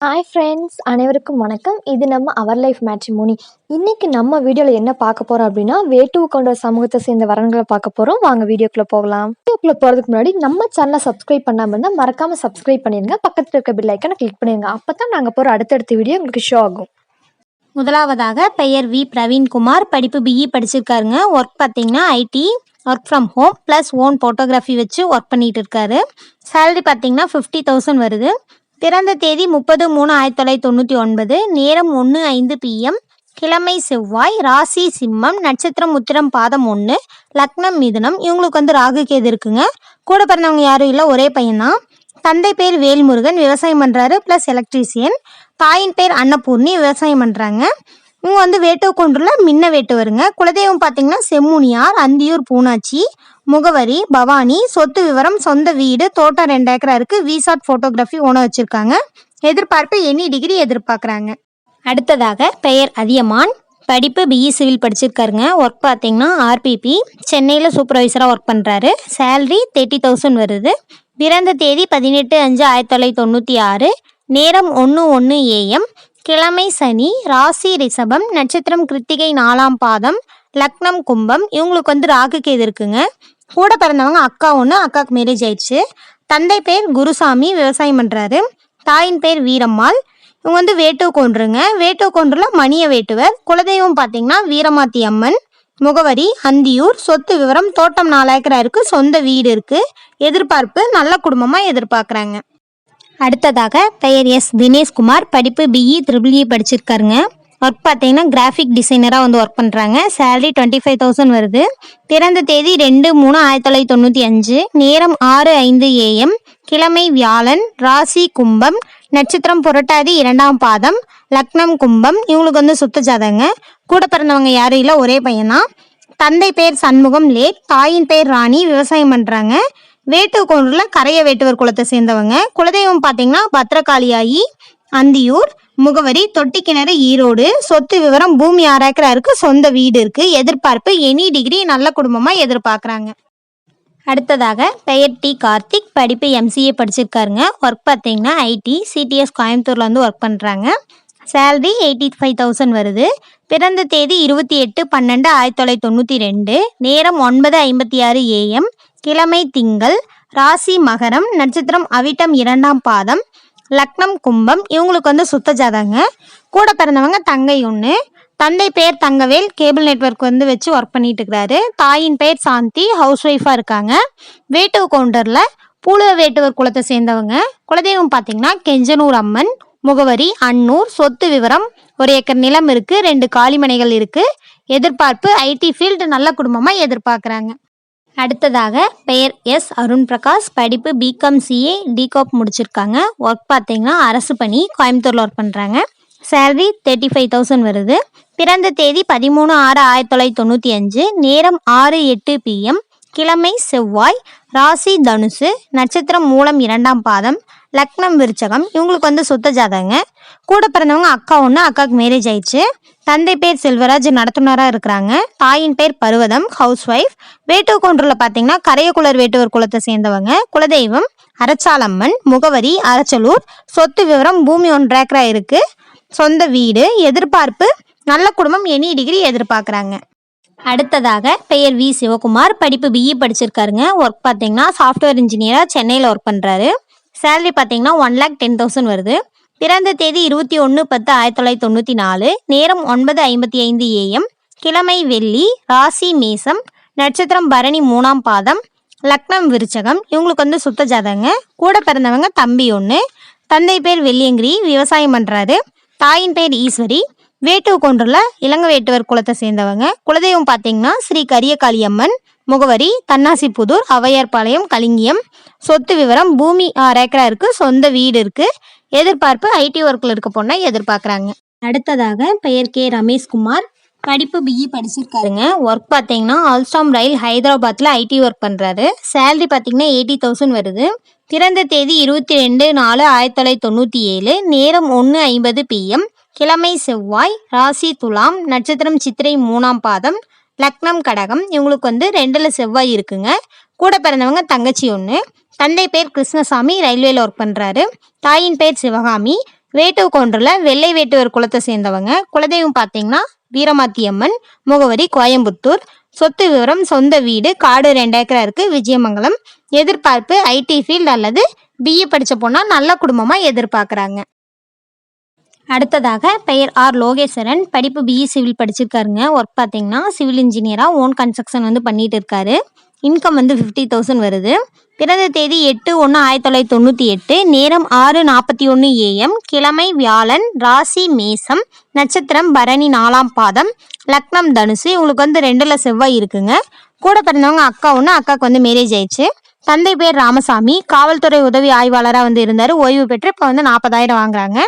Hi friends அனைவருக்கும் வணக்கம். இது நம்ம அவர் லைஃப் மேட்ரிமோனி இன்னைக்கு நம்ம வீடியோவில் என்ன பார்க்க போகிறோம் அப்படின்னா வேட்டுவு கொண்ட சமூகத்தை சேர்ந்த வரன்களை பார்க்க போகிறோம் வாங்க வீடியோக்குள்ளே போகலாம். வீடியோக்குள்ளே போகிறதுக்கு முன்னாடி நம்ம சேனலை சப்ஸ்கிரைப் பண்ணாமல் இருந்தால் மறக்காமல் சப்ஸ்கிரைப் பண்ணிடுங்க பக்கத்தில் இருக்க பில் ஐக்கனை கிளிக் பண்ணிடுங்க அப்போ தான் நாங்கள் போகிற அடுத்தடுத்த வீடியோ உங்களுக்கு ஷோ ஆகும். முதலாவதாக பெயர் வி பிரவீன்குமார் படிப்பு பிஇ படிச்சிருக்காருங்க. ஒர்க் பார்த்தீங்கன்னா IT work from home plus own photography வச்சு ஒர்க் பண்ணிகிட்டு இருக்காரு. சேலரி பார்த்தீங்கன்னா ஃபிஃப்டி தௌசண்ட் வருது. பிறந்த தேதி முப்பது மூணு ஆயிரத்தி தொள்ளாயிரத்தி தொண்ணூற்றி ஒன்பது நேரம் ஒன்று ஐந்து பிஎம் கிழமை செவ்வாய் ராசி சிம்மம் நட்சத்திரம் உத்திரம் பாதம் ஒன்று லக்னம் மிதுனம். இவங்களுக்கு வந்து ராகு கேது இருக்குங்க. கூட பிறந்தவங்க யாரும் இல்லை ஒரே பையன்தான். தந்தை பேர் வேல்முருகன் விவசாயம் பண்ணுறாரு ப்ளஸ் எலக்ட்ரீசியன் தாயின் பேர் அன்னபூர்ணி விவசாயம் பண்ணுறாங்க இவங்க வந்து வேட்டுவக்கொன்றுல மின்ன வேட்டுவருங்க. குலதெய்வம் பார்த்தீங்கன்னா செம்முனியார் அந்தியூர் பூனாச்சி முகவரி பவானி சொத்து விவரம் சொந்த வீடு தோட்டம் ரெண்டு ஏக்கரா இருக்கு. விசாட் ஃபோட்டோகிராஃபி ஓனர் வச்சிருக்காங்க. எதிர்பார்ப்பு எனி டிகிரி எதிர்பார்க்குறாங்க. அடுத்ததாக பெயர் அதியமான். படிப்பு பிஇ சிவில் படிச்சிருக்காருங்க. ஒர்க் பார்த்தீங்கன்னா ஆர்பிபி சென்னையில் சூப்பர்வைசராக ஒர்க் பண்ணுறாரு சேலரி தேர்ட்டி தௌசண்ட் வருது. பிறந்த தேதி பதினெட்டு அஞ்சு ஆயிரத்தி தொள்ளாயிரத்தி தொண்ணூற்றி ஆறு. நேரம் ஒன்று ஒன்று ஏஎம் கிழமை சனி ராசி ரிஷபம் நட்சத்திரம் கிருத்திகை நாலாம் பாதம் லக்னம் கும்பம். இவங்களுக்கு வந்து ராகு கேது இருக்குங்க. கூட பிறந்தவங்க அக்கா ஒன்று அக்காவுக்கு மேரேஜ் ஆயிடுச்சு. தந்தை பேர் குருசாமி விவசாயம் பண்ணுறாரு தாயின் பேர் வீரம்மாள். இவங்க வந்து வேட்டு கொன்றுங்க வேட்டு கொன்றுல மணிய வேட்டுவர். குலதெய்வம் பார்த்தீங்கன்னா வீரமாத்தி அம்மன் முகவரி அந்தியூர் சொத்து விவரம் தோட்டம் நாலு இருக்குது சொந்த வீடு இருக்குது எதிர்பார்ப்பு நல்ல குடும்பமாக எதிர்பார்க்குறாங்க. அடுத்ததாக பெயர் எஸ் தினேஷ்குமார். படிப்பு பிஇ த்ரிபிள்இ இ படிச்சிருக்காருங்க. ஒர்க் பார்த்தீங்கன்னா கிராஃபிக் டிசைனராக வந்து ஒர்க் பண்ணுறாங்க சேலரி டுவெண்ட்டி ஃபைவ் தௌசண்ட் வருது. பிறந்த தேதி ரெண்டு மூணு ஆயிரத்தி தொள்ளாயிரத்தி தொண்ணூற்றி அஞ்சு. நேரம் ஆறு ஐந்து ஏஎம் கிழமை வியாழன் ராசி கும்பம். நட்சத்திரம் புரட்டாதி இரண்டாம் பாதம். லக்னம் கும்பம். இவங்களுக்கு வந்து சுத்த ஜாதகங்க. கூட பிறந்தவங்க யாரும் இல்லை ஒரே பையன்தான். தந்தை பேர் சண்முகம் லேட் தாயின் பேர் ராணி. விவசாயம் பண்ணுறாங்க வேட்டுக்கோண்டூரில் கரைய வேட்டுவர் குலத்தை சேர்ந்தவங்க. குலதெய்வம் பார்த்தீங்கன்னா பத்திரகாளியாயி அந்தியூர் முகவரி தொட்டி கிணறு ஈரோடு. சொத்து விவரம் பூமி ஆறு இருக்கு சொந்த வீடு இருக்கு. எதிர்பார்ப்பு எனி டிகிரி நல்ல குடும்பமா எதிர்பார்க்குறாங்க. அடுத்ததாக பெயர் டி. கார்த்திக். படிப்பு எம்சிஏ படிச்சிருக்காருங்க. ஒர்க் பார்த்தீங்கன்னா ஐடி சிடிஎஸ் கோயம்புத்தூர்ல வந்து ஒர்க் பண்ணுறாங்க சேலரி எயிட்டி ஃபைவ் தௌசண்ட் வருது. பிறந்த தேதி இருபத்தி எட்டு பன்னெண்டு ஆயிரத்தி தொள்ளாயிரத்தி தொண்ணூற்றி ரெண்டு. நேரம் ஒன்பது ஐம்பத்தி ஆறு ஏஎம் கிழமை திங்கள் ராசி மகரம் நட்சத்திரம் அவிட்டம் இரண்டாம் பாதம் லக்னம் கும்பம் இவங்களுக்கு வந்து சுத்த ஜாதகங்க. கூட பிறந்தவங்க தங்கை ஒன்று தந்தை பேர் தங்கவேல் கேபிள் நெட்வொர்க் வந்து வச்சு ஒர்க் பண்ணிட்டு இருக்கிறாரு தாயின் பெயர் சாந்தி ஹவுஸ் ஒய்ஃபாக இருக்காங்க. வேட்டுவ கவுண்டரில் பூலுவ வேட்டுவர் குலத்தை சேர்ந்தவங்க. குலதெய்வம் பார்த்தீங்கன்னா கெஞ்சனூர் அம்மன் முகவரி அன்னூர் சொத்து விவரம் ஒரு ஏக்கர் நிலம் இருக்குது ரெண்டு காலிமனைகள் இருக்குது எதிர்பார்ப்பு ஐடி ஃபீல்டு நல்ல குடும்பமாக எதிர்பார்க்குறாங்க. அடுத்ததாக பெயர் எஸ். அருண் பிரகாஷ் படிப்பு பிகாம் சிஏ டிகாப் முடிச்சிருக்காங்க. ஒர்க் பார்த்தீங்கன்னா அரசு பணி கோயம்புத்தூரில் ஒர்க் பண்ணுறாங்க சேலரி தேர்ட்டி ஃபைவ் தௌசண்ட் வருது. பிறந்த தேதி பதிமூணு ஆறு ஆயிரத்தி தொள்ளாயிரத்தி தொண்ணூற்றி அஞ்சு. நேரம் ஆறு எட்டு பிஎம் கிழமை செவ்வாய். ராசி தனுசு. நட்சத்திரம் மூலம் இரண்டாம் பாதம். லக்னம் விருச்சகம். இவங்களுக்கு வந்து சுத்த ஜாதகங்க. கூட பிறந்தவங்க அக்கா ஒன்று அக்காவுக்கு மேரேஜ் ஆயிடுச்சு. தந்தை பேர் செல்வராஜ் நடத்துனராக இருக்கிறாங்க. தாயின் பேர் பருவதம் ஹவுஸ் ஒய்ஃப் வேட்டூர் கொன்றில் பார்த்தீங்கன்னா கரையக்குளர் வேட்டுவர் குலத்தை சேர்ந்தவங்க. குலதெய்வம் அரச்சாலம்மன் முகவரி அரச்சலூர் சொத்து விவரம் பூமி ஒன்று ஏக்கரா இருக்கு. சொந்த வீடு எதிர்பார்ப்பு நல்ல குடும்பம் எனி டிகிரி எதிர்பார்க்குறாங்க. அடுத்ததாக பெயர் வி. சிவகுமார். படிப்பு பிஇ e. படிச்சிருக்காருங்க. ஒர்க் பார்த்தீங்கன்னா சாஃப்ட்வேர் இன்ஜினியராக சென்னையில் ஒர்க் பண்ணுறாரு சேலரி பார்த்தீங்கன்னா ஒன் லேக் டென் தௌசண்ட் வருது. பிறந்த தேதி இருபத்தி ஒன்று பத்து ஆயிரத்தி தொள்ளாயிரத்தி தொண்ணூற்றி நாலு. நேரம் ஒன்பது ஐம்பத்தி ஐந்து ஏஎம் கிழமை வெள்ளி ராசி மேசம் நட்சத்திரம் பரணி மூணாம் பாதம் லக்னம் விருச்சகம். இவங்களுக்கு வந்து சுத்த ஜாதகங்க. கூட பிறந்தவங்க தம்பி ஒன்று தந்தை பேர் வெள்ளியங்கிரி விவசாயம் பண்ணுறாரு தாயின் பேர் ஈஸ்வரி. வேட்டுவ கொன்றுல இளங்க வேட்டுவர் குலத்தை சேர்ந்தவங்க. குலதெய்வம் பார்த்தீங்கன்னா ஸ்ரீ கரியகாளி அம்மன் முகவரி தன்னாசிப்புதூர் அவையார்பாளையம் கலிங்கியம் சொத்து விவரம் பூமி ஆறு ஏக்கரா இருக்குது சொந்த வீடு இருக்குது எதிர்பார்ப்பு ஐடி ஒர்க்கில் இருக்க பொண்ணை எதிர்பார்க்குறாங்க. அடுத்ததாக பெயர் கே. ரமேஷ்குமார். படிப்பு பிஇ படிச்சிருக்காருங்க. ஒர்க் பார்த்தீங்கன்னா ஆல்ஸ்டாம் ரயில் ஹைதராபாத்தில் ஐடி ஒர்க் பண்ணுறாரு சேலரி பார்த்தீங்கன்னா எயிட்டி தௌசண்ட் வருது. பிறந்த தேதி இருபத்தி ரெண்டு நாலு ஆயிரத்தி தொள்ளாயிரத்தி தொண்ணூற்றி ஏழு. நேரம் ஒன்று ஐம்பது பிஎம் கிழமை செவ்வாய் ராசி துலாம் நட்சத்திரம் சித்திரை மூணாம் பாதம் லக்னம் கடகம். இவங்களுக்கு வந்து ரெண்டில் செவ்வாய் இருக்குங்க. கூட பிறந்தவங்க தங்கச்சி ஒன்று தந்தை பேர் கிருஷ்ணசாமி ரயில்வேல ஒர்க் பண்ணுறாரு தாயின் பேர் சிவகாமி. வேட்டு கொன்றில் வெள்ளை வேட்டுவர் குலத்தை சேர்ந்தவங்க. குலதெய்வம் பார்த்தீங்கன்னா வீரமாத்தி அம்மன் முகவரி கோயம்புத்தூர். சொத்து விவரம் சொந்த வீடு காடு ரெண்டு ஏக்கரா இருக்கு விஜயமங்கலம். எதிர்பார்ப்பு ஐடி ஃபீல்டு அல்லது பிஇ படிச்ச போனால் நல்ல குடும்பமாக எதிர்பார்க்குறாங்க. அடுத்ததாக பெயர் ஆர் லோகேஸ்வரன். படிப்பு பிஇ சிவில் படிச்சிருக்காருங்க. ஒர்க் பார்த்தீங்கன்னா சிவில் இன்ஜினியராக ஓன் கன்ஸ்ட்ரக்ஷன் வந்து பண்ணிட்டு இருக்காரு. இன்கம் வந்து ஃபிஃப்டி தௌசண்ட் வருது. பிறந்த தேதி எட்டு ஒன்று ஆயிரத்தி தொள்ளாயிரத்தி தொண்ணூற்றி எட்டு நேரம் ஆறு நாற்பத்தி ஒன்று ஏஎம் கிழமை வியாழன் ராசி மேசம் நட்சத்திரம் பரணி நாலாம் பாதம் லக்னம் தனுசு. இவங்களுக்கு வந்து ரெண்டில் செவ்வாய் இருக்குங்க. கூட பிறந்தவங்க அக்கா ஒன்று அக்காவுக்கு வந்து மேரேஜ் ஆயிடுச்சு. தந்தை பேர் ராமசாமி. காவல்துறை உதவி ஆய்வாளராக வந்து இருந்தார். ஓய்வு பெற்று இப்போ வந்து நாற்பதாயிரம் வாங்குறாங்க.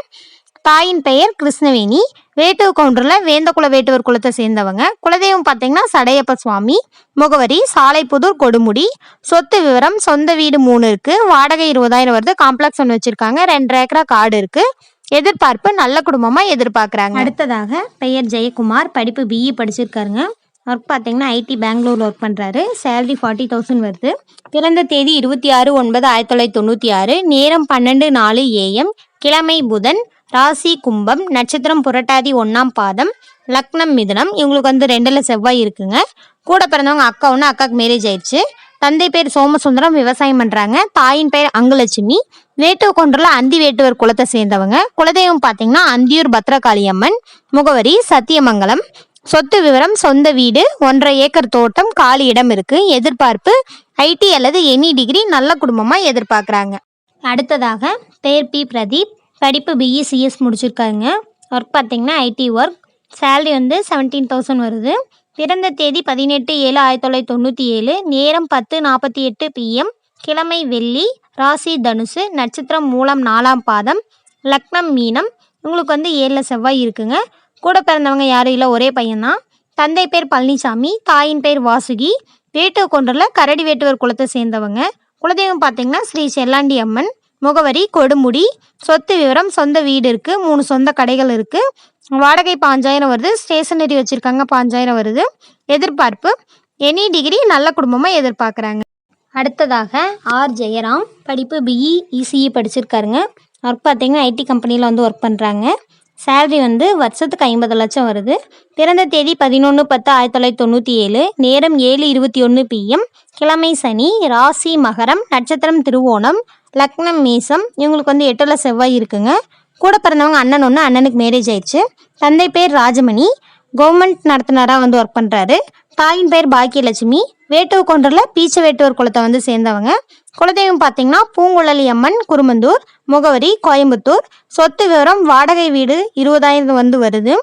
தாயின் பெயர் கிருஷ்ணவேணி. வேட்டுவ கவுண்டரில் வேந்தகுல வேட்டுவர் குலத்தை சேர்ந்தவங்க. குலதெய்வம் பார்த்தீங்கன்னா சடையப்ப சுவாமி முகவரி சாலைப்புதூர் கொடுமுடி சொத்து விவரம் சொந்த வீடு மூணு இருக்குது வாடகை இருபதாயிரம் வருது. காம்ப்ளெக்ஸ் ஒன்று வச்சுருக்காங்க. ரெண்டரை ஏக்கரா காடு இருக்குது எதிர்பார்ப்பு நல்ல குடும்பமாக எதிர்பார்க்குறாங்க. அடுத்ததாக பெயர் ஜெயக்குமார். படிப்பு பிஇ படிச்சிருக்காருங்க. ஒர்க் பார்த்தீங்கன்னா ஐடி பெங்களூர்ல ஒர்க் பண்ணுறாரு சேலரி ஃபார்ட்டி தௌசண்ட் வருது. பிறந்த தேதி இருபத்தி ஆறு ஒன்பது ஆயிரத்தி தொள்ளாயிரத்தி தொண்ணூற்றி ஆறு. நேரம் பன்னெண்டு நாலு ஏஎம் கிழமை புதன். ராசி கும்பம் நட்சத்திரம் புரட்டாதி ஒன்றாம் பாதம் லக்னம் மிதுனம். இவங்களுக்கு வந்து ரெண்டில் செவ்வாய் இருக்குங்க. கூட பிறந்தவங்க அக்கா ஒன்று அக்காவுக்கு மேரேஜ் ஆயிடுச்சு. தந்தை பேர் சோமசுந்தரம் விவசாயம் பண்ணுறாங்க தாயின் பேர் அங்குலட்சுமி. வேட்டுவ கொன்றில் அந்தி வேட்டுவர் குலத்தை சேர்ந்தவங்க. குலதெய்வம் பார்த்தீங்கன்னா அந்தியூர் பத்ரகாளி அம்மன் முகவரி சத்தியமங்கலம். சொத்து விவரம் சொந்த வீடு ஒன்றரை ஏக்கர் தோட்டம் காலி இடம் இருக்குது எதிர்பார்ப்பு ஐடி அல்லது எனி டிகிரி நல்ல குடும்பமாக எதிர்பார்க்குறாங்க. அடுத்ததாக பேர் பி பிரதீப். படிப்பு பிஇ சிஎஸ் முடிச்சிருக்காருங்க. ஒர்க் பார்த்தீங்கன்னா ஐடி ஒர்க் சேலரி வந்து செவன்டீன் தௌசண்ட் வருது. பிறந்த தேதி பதினெட்டு ஏழு ஆயிரத்தி தொள்ளாயிரத்தி தொண்ணூற்றி ஏழு. நேரம் பத்து நாற்பத்தி எட்டு பிஎம் கிழமை வெள்ளி ராசி தனுசு நட்சத்திரம் மூலம் நாலாம் பாதம் லக்னம் மீனம். உங்களுக்கு வந்து ஏழில் செவ்வாய் இருக்குங்க. கூட பிறந்தவங்க யாரும் இல்லை ஒரே பையன்தான். தந்தை பேர் பழனிசாமி தாயின் பேர் வாசுகி. வேட்டுவ கொண்டரில் கரடி வேட்டுவர் குலத்தை சேர்ந்தவங்க. குலதெய்வம் பார்த்தீங்கன்னா ஸ்ரீ செல்லாண்டி அம்மன் முகவரி கொடுமுடி சொத்து விவரம் சொந்த வீடு இருக்குது மூணு சொந்த கடைகள் இருக்குது வாடகை பாஞ்சாயிரம் வருது ஸ்டேஷனரி வச்சுருக்காங்க பாஞ்சாயிரம் வருது. எதிர்பார்ப்பு எனி டிகிரி நல்ல குடும்பமாக எதிர்பார்க்குறாங்க. அடுத்ததாக ஆர். ஜெயராம் படிப்பு பிஇ இசிஇ படிச்சிருக்காருங்க. ஒர்க் பார்த்தீங்கன்னா ஐடி கம்பெனியில் வந்து ஒர்க் பண்ணுறாங்க சேலரி வந்து வருஷத்துக்கு ஐம்பது லட்சம் வருது. பிறந்த தேதி பதினொன்று பத்து ஆயிரத்தி தொள்ளாயிரத்தி தொண்ணூற்றி ஏழு. நேரம் ஏழு இருபத்தி ஒன்று பிஎம் கிழமை சனி ராசி மகரம் நட்சத்திரம் திருவோணம். லக்னம் மீசம் இவங்களுக்கு வந்து எட்டுல செவ்வாய் இருக்குங்க. கூட பிறந்தவங்க அண்ணன் ஒன்று அண்ணனுக்கு மேரேஜ் ஆயிடுச்சு. தந்தை பேர் ராஜமணி. கவர்மெண்ட் நடத்துனராக வந்து ஒர்க் பண்ணுறாரு தாயின் பேர் பாக்கியலட்சுமி. வேட்டூர் கொண்டரில் பீச்ச வேட்டுவர் குளத்தை வந்து சேர்ந்தவங்க. குலதெய்வம் பார்த்தீங்கன்னா பூங்குழலி அம்மன் குருமந்தூர் முகவரி கோயம்புத்தூர். சொத்து விவரம் வாடகை வீடு இருபதாயிரம் வந்து வருது.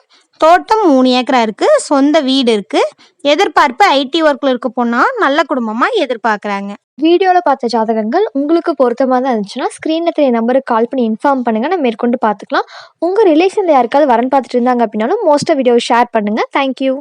தோட்டம் மூணு ஏக்கரா இருக்குது சொந்த வீடு இருக்குது எதிர்பார்ப்பு ஐடி ஒர்க்கில் இருக்க போனால் நல்ல குடும்பமாக எதிர்பார்க்குறாங்க. வீடியோவில் பார்த்த ஜாதகங்கள் உங்களுக்கு பொருத்தமாக தான் இருந்துச்சுன்னா ஸ்க்ரீனில் தெரிய நம்பருக்கு கால் பண்ணி இன்ஃபார்ம் பண்ணுங்கள் நம்ம மேற்கொண்டு பார்த்துக்கலாம். உங்கள் ரிலேஷனில் யாருக்காவது வரன் பார்த்துட்டு இருந்தாங்க அப்படின்னாலும் மோஸ்ட்டாக வீடியோ ஷேர் பண்ணுங்கள் தேங்க்யூ